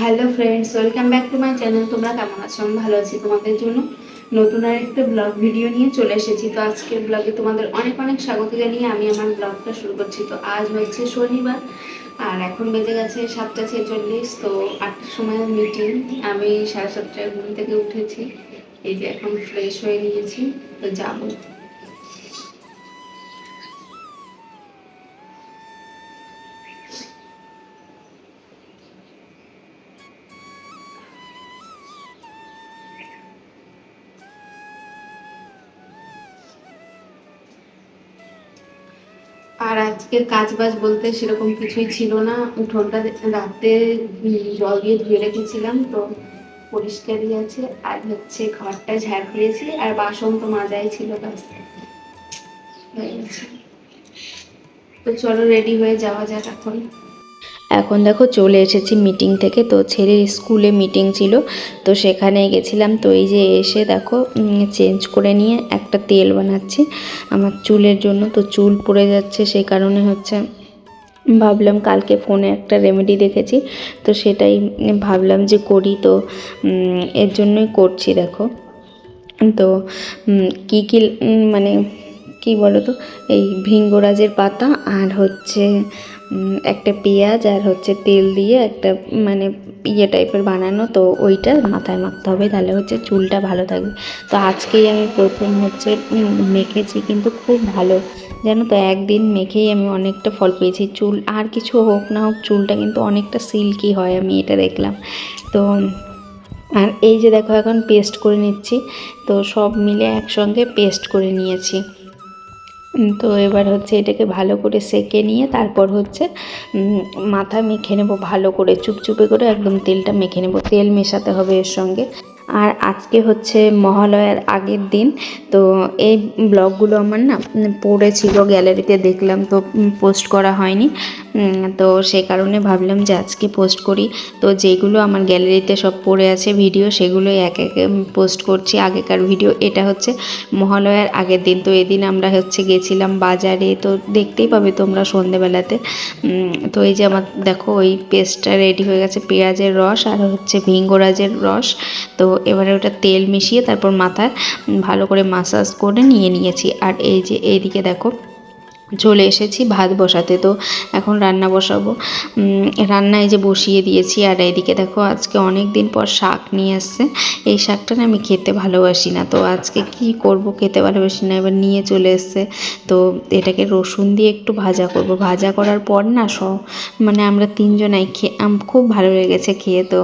Hello friends welcome back to my channel তোমরা কেমন আছো? আমি ভালো আছি তোমাদের জন্য। নতুন আর একটা ব্লগ ভিডিও নিয়ে চলে এসেছি। তো আজকের ব্লগে তোমাদের অনেক অনেক স্বাগত জানিয়ে আমি আমার ব্লগটা শুরু করছি। তো আজ হচ্ছে শনিবার, আর এখন বেজে গেছে সাতটা ছেচল্লিশ। তো আটটার সময় মিটিং আমি সাড়ে সাতটায় ঘুম থেকে উঠেছি। এই যে এখন ফ্রেশ হয়ে নিয়েছি তো যাব। আজকে কাজ বাজ বলতে সেরকম কিছুই ছিল না। উঠোনটা রাতে জল দিয়ে ধুয়ে রেখেছিলাম, তো পরিষ্কারই আছে। আর হচ্ছে ঘরটা ঝাড় দিয়েছি আর বাসন তো মাজাই ছিল। তো চলো রেডি হয়ে যাওয়া যাক এখন। এখন দেখো চলে এসেছি মিটিং থেকে। তো ছেলের স্কুলে মিটিং ছিল। তো সেখানে গেছিলাম। তো এই যে এসে দেখো চেঞ্জ করে নিয়ে একটা তেল বানাচ্ছি আমার চুলের জন্য। তো চুল পড়ে যাচ্ছে, সেই কারণে হচ্ছে ভাবলাম কালকে ফোনে একটা রেমেডি দেখেছি। তো সেটাই ভাবলাম যে করি। তো এর জন্যই করছি দেখো। তো কী কী মানে কি বলো তো এই ভৃঙ্গরাজের পাতা আর হচ্ছে একটা পেঁয়াজ আর হচ্ছে তেল দিয়ে একটা মানে ইয়ে টাইপের বানানো, তো ওইটা মাথায় মাখতে হবে, তাহলে হচ্ছে চুলটা ভালো থাকবে। তো আজকেই আমি প্রথম হচ্ছে মেখেছি কিন্তু খুব ভালো। জানো তো, একদিন মেখেই আমি অনেকটা ফল পেয়েছি। চুল আর কিছু হোক না হোক, চুলটা কিন্তু অনেকটা সিল্কি হয়, আমি এটা দেখলাম। তো, আর এই যে দেখো, এখন পেস্ট করে নিচ্ছি। তো সব মিলে একসঙ্গে পেস্ট করে নিয়েছি। তো এবার হচ্ছে এটাকে ভালো করে সেকে নিয়ে তারপর হচ্ছে মাথা মেখে নেব ভালো করে, চুপচুপে করে একদম তেলটা মেখে নেব, তেল মেশাতে হবে এর সঙ্গে। আর আজকে হচ্ছে মহালয়ার আগের দিন, তো এই ব্লগগুলো আমার না পড়েছিল, গ্যালারিতে দেখলাম তো পোস্ট করা হয়নি। তো সেই কারণে ভাবলাম যে আজকে পোস্ট করি। তো যেগুলো আমার গ্যালারিতে সব পড়ে আছে ভিডিও সেগুলোই এক এক পোস্ট করছি। আগেকার ভিডিও এটা হচ্ছে মহালয়ার আগের দিন। তো এদিন আমরা হচ্ছে গেছিলাম বাজারে। তো দেখতেই পাবে তোমরা সন্ধেবেলাতে। তো এই যে আমার, দেখো ওই পেস্টটা রেডি হয়ে গেছে, পেঁয়াজের রস আর হচ্ছে ভিঙ্গরাজের রস। তো এবারে ওটা তেল মিশিয়ে তারপর মাথায় ভালো করে মাসাজ করে নিয়ে নিয়েছি। আর এই যে এইদিকে দেখো চলে এসেছি, ভাত বসাতে। তো এখন রান্না বসাবো। রান্নায় যে বসিয়ে দিয়েছি, আর এইদিকে দেখো আজকে অনেক দিন পর শাক নিয়ে এসছে এই শাকটা না আমি খেতে ভালোবাসি না। তো আজকে কি করব খেতে ভালোবাসি না, এবার নিয়ে চলে এসছে। তো এটাকে রসুন দিয়ে একটু ভাজা করব। ভাজা করার পর না সব মানে আমরা তিনজনাই খেয়ে খুব ভালো লেগেছে খেয়ে তো।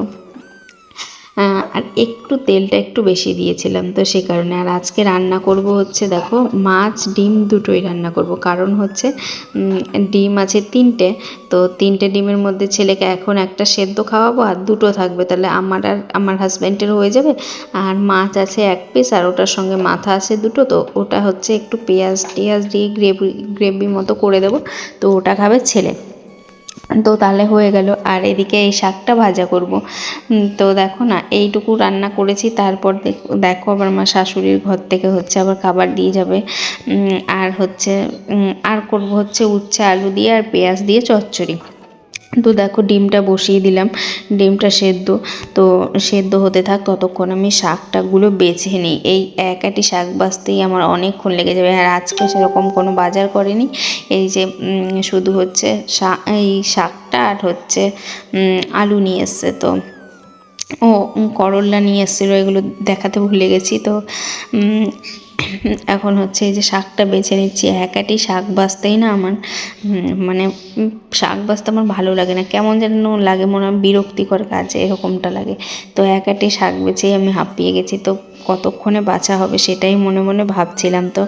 আর একটু তেলটা একটু বেশি দিয়েছিলাম তো সে কারণে। আর আজকে রান্না করব হচ্ছে দেখো, মাছ, ডিম দুটোই রান্না করব। কারণ হচ্ছে ডিম আছে তিনটে, তো তিনটে ডিমের মধ্যে ছেলেকে এখন একটা সেদ্ধ খাওয়াবো আর দুটো থাকবে। তাহলে আমার আর, আমার হাজব্যান্ডের হয়ে যাবে। আর মাছ আছে এক পিস আর ওটার সঙ্গে মাথা আছে দুটো, তো ওটা হচ্ছে একটু পেঁয়াজ টেয়াজ দিয়ে গ্রেভি গ্রেভি মতো করে দেবো। তো ওটা খাবে ছেলে। তো তাহলে হয়ে গেল। আর এদিকে এই শাকটা ভাজা করব। তো দেখো না, এইটুকু রান্না করেছি, তারপর দেখ- আবার আমার শাশুড়ির ঘর থেকে হচ্ছে আবার খাবার দিয়ে যাবে। আর হচ্ছে আর করব হচ্ছে উচ্ছে আলু দিয়ে আর পেঁয়াজ দিয়ে চচ্চড়ি। তো দেখো ডিমটা বসিয়ে দিলাম, ডিমটা সেদ্ধ। তো সেদ্ধ হতে থাক ততক্ষণ আমি শাক টাকগুলো বেছে নিই। এই এক আটি শাক বাছতেই আমার অনেকক্ষণ লেগে যাবে আর আজকে সেরকম কোনো বাজার করেনি। এই যে শুধু হচ্ছে এই শাকটা আর হচ্ছে আলু নিয়ে এসছে তো। ও করল্লা নিয়ে এসেছিল, এগুলো দেখাতে ভুলে গেছি তো। এখন হচ্ছে এই যে শাকটা বেছে নিচ্ছি, একাটি শাক বাঁচতেই না আমার মানে শাক বাঁচতে আমার ভালো লাগে না। কেমন যেন লাগে মনে হয় বিরক্তিকর কাজ, এরকমটা লাগে। তো একাটি শাক বেছেই আমি হাঁপিয়ে গেছি। তো কতক্ষণে বাছা হবে সেটাই মনে মনে ভাবছিলাম তো।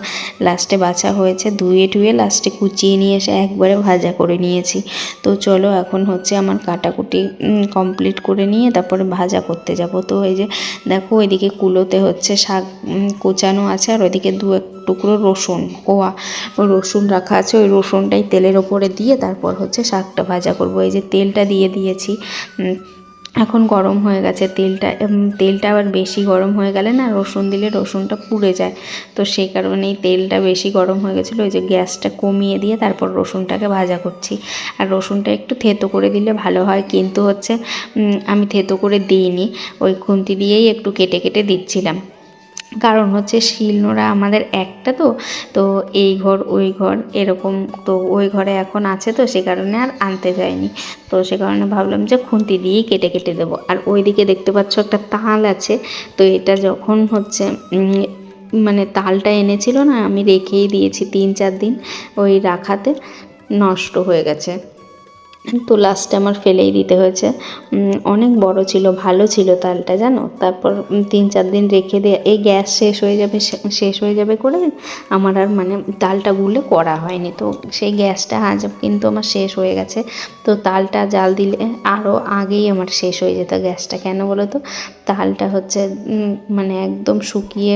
লাস্টে বাছা হয়েছে, ধুয়ে টুয়ে লাস্টে কুচিয়ে নিয়ে এসে একবারে ভাজা করে নিয়েছি। তো চলো এখন হচ্ছে আমার কাটাকুটি কমপ্লিট করে নিয়ে তারপরে ভাজা করতে যাব। তো এই যে দেখো এদিকে কুলোতে হচ্ছে শাক কোচানো আছে আর ওইদিকে দু এক টুকরো রসুন, কোয়া রসুন রাখা আছে। ওই রসুনটাই তেলের ওপরে দিয়ে তারপর হচ্ছে শাকটা ভাজা করব। এই যে তেলটা দিয়ে দিয়েছি এখন গরম হয়ে গেছে, তেলটা তেলটা আবার বেশি গরম হয়ে গেলে না রসুন দিলে রসুনটা পুড়ে যায়। তো সেই কারণেই তেলটা বেশি গরম হয়ে গেছিল, ওই যে গ্যাসটা কমিয়ে দিয়ে তারপর রসুনটাকে ভাজা করছি। আর রসুনটা একটু থেতো করে দিলে ভালো হয়, কিন্তু হচ্ছে আমি থেতো করে দিইনি, ওই খুন্তি দিয়েই একটু কেটে কেটে দিচ্ছিলাম। কারণ হচ্ছে শিলনোড়া আমাদের একটা তো তো এই ঘর, ওই ঘর এরকম তো ওই ঘরে এখন আছে তো সে কারণে আর আনতে যায়নি। তো সে কারণে ভাবলাম যে খুন্তি দিয়েই কেটে কেটে দেবো। আর ওইদিকে দেখতে পাচ্ছ একটা তাল আছে, তো এটা যখন হচ্ছে মানে তালটা এনেছিল না, আমি রেখেই দিয়েছি তিন চার দিন, ওই রাখাতে নষ্ট হয়ে গেছে। তো লাস্টে আমার ফেলেই দিতে হয়েছে। অনেক বড় ছিল, ভালো ছিল তালটা, জানো? তারপর তিন চার দিন রেখে দিয়ে, এই গ্যাস শেষ হয়ে যাবে শেষ হয়ে যাবে করে আমার আর মানে তালটা গুলে করা হয়নি। তো সেই গ্যাসটা আজ কিন্তু আমার শেষ হয়ে গেছে। তো তালটা জাল দিলে আরও আগেই আমার শেষ হয়ে যেত গ্যাসটা। কেন বলো তো? তালটা হচ্ছে মানে একদম শুকিয়ে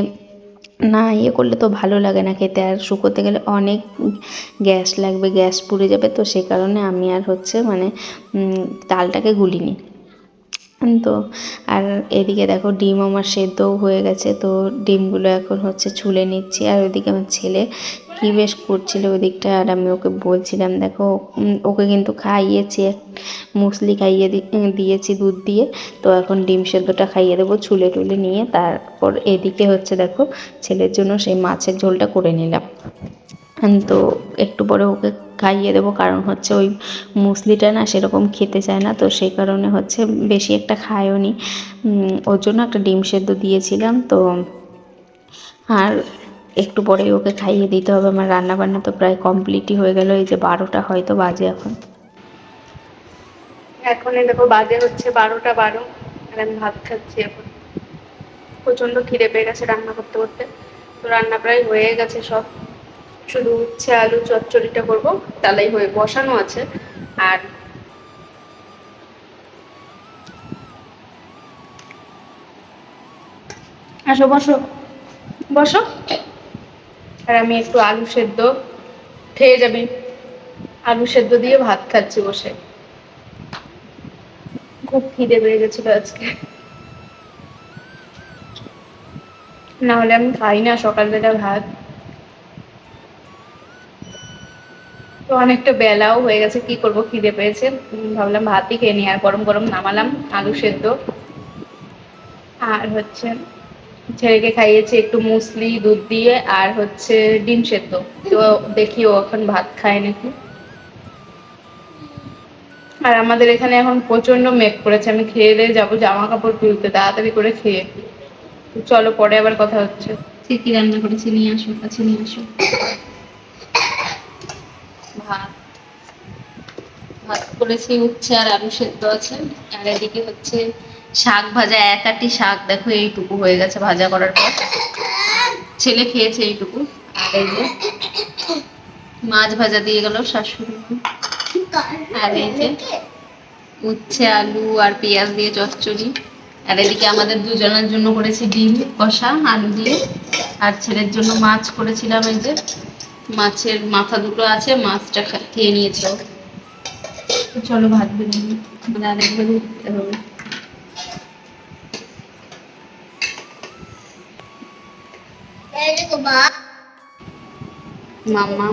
না ইয়ে করলে তো ভালো লাগে না খেতে। আর শুকোতে গেলে অনেক গ্যাস লাগবে, গ্যাস পুড়ে যাবে। তো সে কারণে আমি আর হচ্ছে মানে ডালটাকে গুলিনি। তো আর এদিকে দেখো ডিম আমার সেদ্ধও হয়ে গেছে, তো ডিমগুলো এখন হচ্ছে ছুলে নিচ্ছি। আর ওইদিকে আমার ছেলে কি বেশ করছিল ওই দিকটা আর আমি ওকে বলছিলাম, দেখো ওকে কিন্তু খাইয়েছি মুসলি খাইয়ে দিয়েছি দুধ দিয়ে, তো এখন ডিম সেদ্ধটা খাইয়ে দেবো ছুলে টুলে নিয়ে। তারপর এদিকে হচ্ছে দেখো ছেলের জন্য সেই মাছের ঝোলটা করে নিলাম। তো একটু পরে ওকে খাইয়ে দেবো, কারণ হচ্ছে ওই মুসলিটা না সেরকম খেতে চায় না, তো সেই কারণে হচ্ছে বেশি একটা খায়ও নি। ওর জন্য একটা ডিম সেদ্ধ দিয়েছিলাম, তো আর একটু পরে ওকে খাইয়ে দিতে হবে। আমার রান্না বান্না তো প্রায় কমপ্লিটই হয়ে গেল, এই যে বারোটা হয়তো বাজে এখন। এখন দেখো বাজে হচ্ছে বারোটা বারো, আর আমি ভাত খাচ্ছি এখন। প্রচণ্ড খিদে পেয়ে গেছে রান্না করতে করতে, তো রান্না প্রায় হয়ে গেছে সব। শুধু উচ্ছে, আলু, চচ্চড়িটা করব, তালাই হয়ে বসানো আছে। আর আসো, বসো বসো। আর আমি একটু আলু সেদ্ধ, খেয়ে যাবি। আলু সেদ্ধ দিয়ে ভাত খাচ্ছি বসে। খুব খিদে বেড়ে গেছিল আজকে। না হলে আমি খাই না সকালবেলা ভাত। তো অনেকটা বেলাও হয়ে গেছে, কি করব, খিদে পেয়েছে। ভাবলাম ভাতই খেয়ে নিই, আর গরম গরম নামালাম আলু সেদ্ধ। আর হচ্ছে, ছেলেকে খাইয়েছি একটু মুসলি, দুধ দিয়ে, আর হচ্ছে ডিম সেদ্ধ। তো দেখি ও এখন ভাত খায় নাকি। আর আমাদের এখানে এখন প্রচণ্ড মেঘ পড়েছে আমি খেয়ে দিয়ে যাব জামা কাপড় তুলতে তাড়াতাড়ি করে খেয়ে চলো পরে আবার কথা হচ্ছে। কি রান্না করেছি, নিয়ে আসো, কাছে নিয়ে আসো ভাত ভাত করেছি উচ্ছে আর আলু সেদ্ধ আছে। আর এদিকে হচ্ছে শাক ভাজা এক আটি শাক। দেখো, এইটুকু হয়ে গেছে ভাজা করার পর। ছেলে খেয়েছে এইটুকু। আর এই যে মাছ ভাজা দিয়ে গেল শাশুড়ি। আর এই যে উচ্ছে, আলু আর পেঁয়াজ দিয়ে চচ্চড়ি। আর এদিকে আমাদের দুজনের জন্য করেছি ডিম, কষা, আলু দিয়ে। আর ছেলের জন্য মাছ করেছিলাম এই যে। মাছের মাথা দুটো আছে, মাছটা খেয়ে নিয়েছে। চলো ভাত বেড়ে নিই। হবে মাম্মা,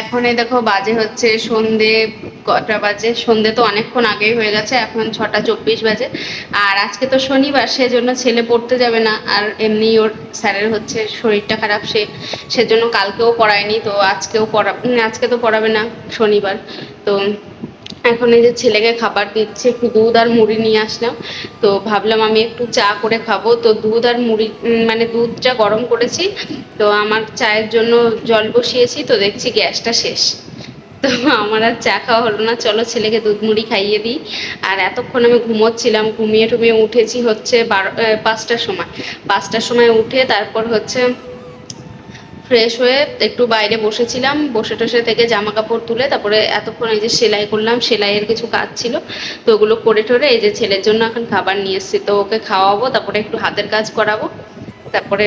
এখন দেখো বাজে হচ্ছে সন্ধে কটা বাজে। সন্ধে তো অনেকক্ষণ আগেই হয়ে গেছে, এখন ছটা চব্বিশ বাজে। আর আজকে তো শনিবার, সেজন্য ছেলে পড়তে যাবে না। আর এমনি ওর স্যারের হচ্ছে শরীরটা খারাপ, সে, সেজন্য কালকেও পড়ায়নি, তো আজকেও পড়া আজকে তো পড়াবে না শনিবার। তো এখন এই যে ছেলেকে খাবার দিচ্ছে, একটু দুধ আর মুড়ি নিয়ে আসলাম। তো ভাবলাম আমি একটু চা করে খাব। তো দুধ আর মুড়ি মানে দুধটা গরম করেছি, তো আমার চায়ের জন্য জল বসিয়েছি। তো দেখছি গ্যাসটা শেষ। তো আমার আর চা খাওয়া হলো না। চলো ছেলেকে দুধ মুড়ি খাইয়ে দিই। আর এতক্ষণ আমি ঘুমোচ্ছিলাম। ঘুমিয়ে টুমিয়ে উঠেছি হচ্ছে বারো পাঁচটার সময়। পাঁচটার সময় উঠে তারপর হচ্ছে ফ্রেশ হয়ে একটু বাইরে বসেছিলাম। বসে টসে থেকে জামা কাপড় তুলে তারপরে এতক্ষণ এই যে সেলাই করলাম, সেলাইয়ের কিছু কাজ ছিল। তো ওগুলো করে টোরে এই যে ছেলের জন্য এখন খাবার নিয়ে এসেছি। তো ওকে খাওয়াবো, তারপরে একটু হাতের কাজ করাবো। তারপরে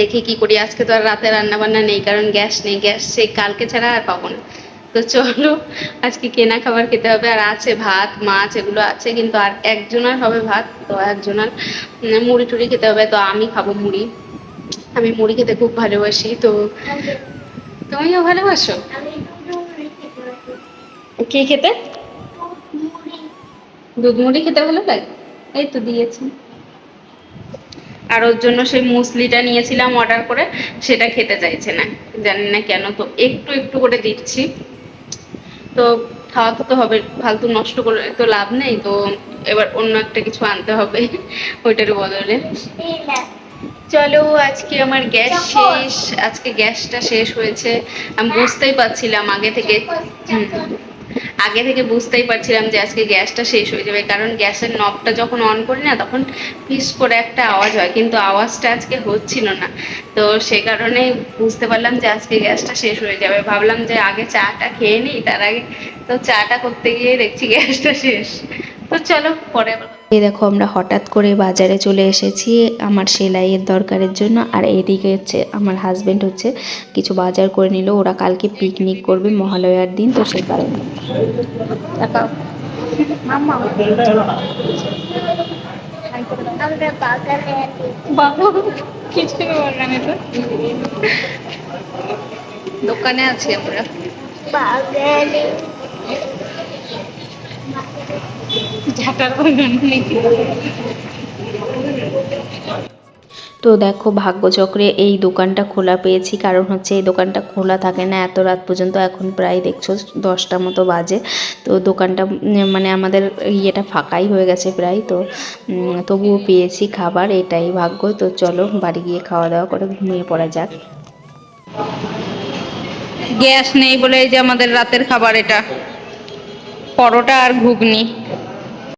দেখি কি করি। আজকে তো আর রাতে রান্না বান্না নেই, কারণ গ্যাস নেই। গ্যাস সেই কালকে ছাড়া আর পাবো না। তো চলো, আজকে কেনা খাবার খেতে হবে। আর আছে ভাত, মাছ, এগুলো আছে, কিন্তু আর একজনের হবে ভাত। তো একজনের মুড়ি টুড়ি খেতে হবে। তো আমি খাব মুড়ি। আমি মুড়ি খেতে খুব ভালোবাসি তো তুমিও ভালোবাসো? কি খেতে? দুধ মুড়ি খেতে ভালো লাগে? এই তো দিয়েছি। আর ওর জন্য সেই মুসলিটা নিয়েছিলাম অর্ডার করে সেটা খেতে চাইছে না। জানি না কেন তো একটু একটু করে দিচ্ছি। তো খাওয়াতে তো হবে ফালতু নষ্ট করে তো লাভ নেই তো এবার অন্য একটা কিছু আনতে হবে ওইটার বদলে। চলো আজকে আমার গ্যাস শেষ। আজকে গ্যাসটা শেষ হয়েছে। আমি বুঝতেই পারছিলাম আগে থেকে আগে থেকে বুঝতেই পারছিলাম যে আজকে গ্যাসটা শেষ হয়ে যাবে। কারণ গ্যাসের নবটা যখন অন করি না তখন ফিস করে একটা আওয়াজ হয় কিন্তু আওয়াজটা আজকে হচ্ছিল না। তো সে কারণে বুঝতে পারলাম যে আজকে গ্যাসটা শেষ হয়ে যাবে। ভাবলাম যে আগে চাটা খেয়ে নিই তার আগে তো চাটা করতে গিয়ে দেখছি গ্যাসটা শেষ। তো চলো পরে আবার এই দেখো আমরা হঠাৎ করে বাজারে চলে এসেছি আমার সেলাইয়ের দরকারের জন্য। আর এদিকে হচ্ছে আমার হাজবেন্ড হচ্ছে কিছু বাজার করে নিল। ওরা কালকে পিকনিক করবে মহালয়ার দিন তো সেই কারণে। দোকানে আছি আমরা বাগানে ঝাঁটার বাগান নাকি? তো দেখো ভাগ্যচক্রে এই দোকানটা খোলা পেয়েছি। কারণ হচ্ছে এই দোকানটা খোলা থাকে না এত রাত পর্যন্ত। এখন প্রায় দেখছ দশটা মতো বাজে। তো দোকানটা মানে আমাদের ইয়েটা ফাঁকাই হয়ে গেছে প্রায়। তো তবুও পেয়েছি খাবার এটাই ভাগ্য। তো চলো বাড়ি গিয়ে খাওয়া দাওয়া করে ঘুমিয়ে পড়া যাক। গ্যাস নেই বলে এই যে আমাদের রাতের খাবার এটা। পরোটা আর ঘুগনি।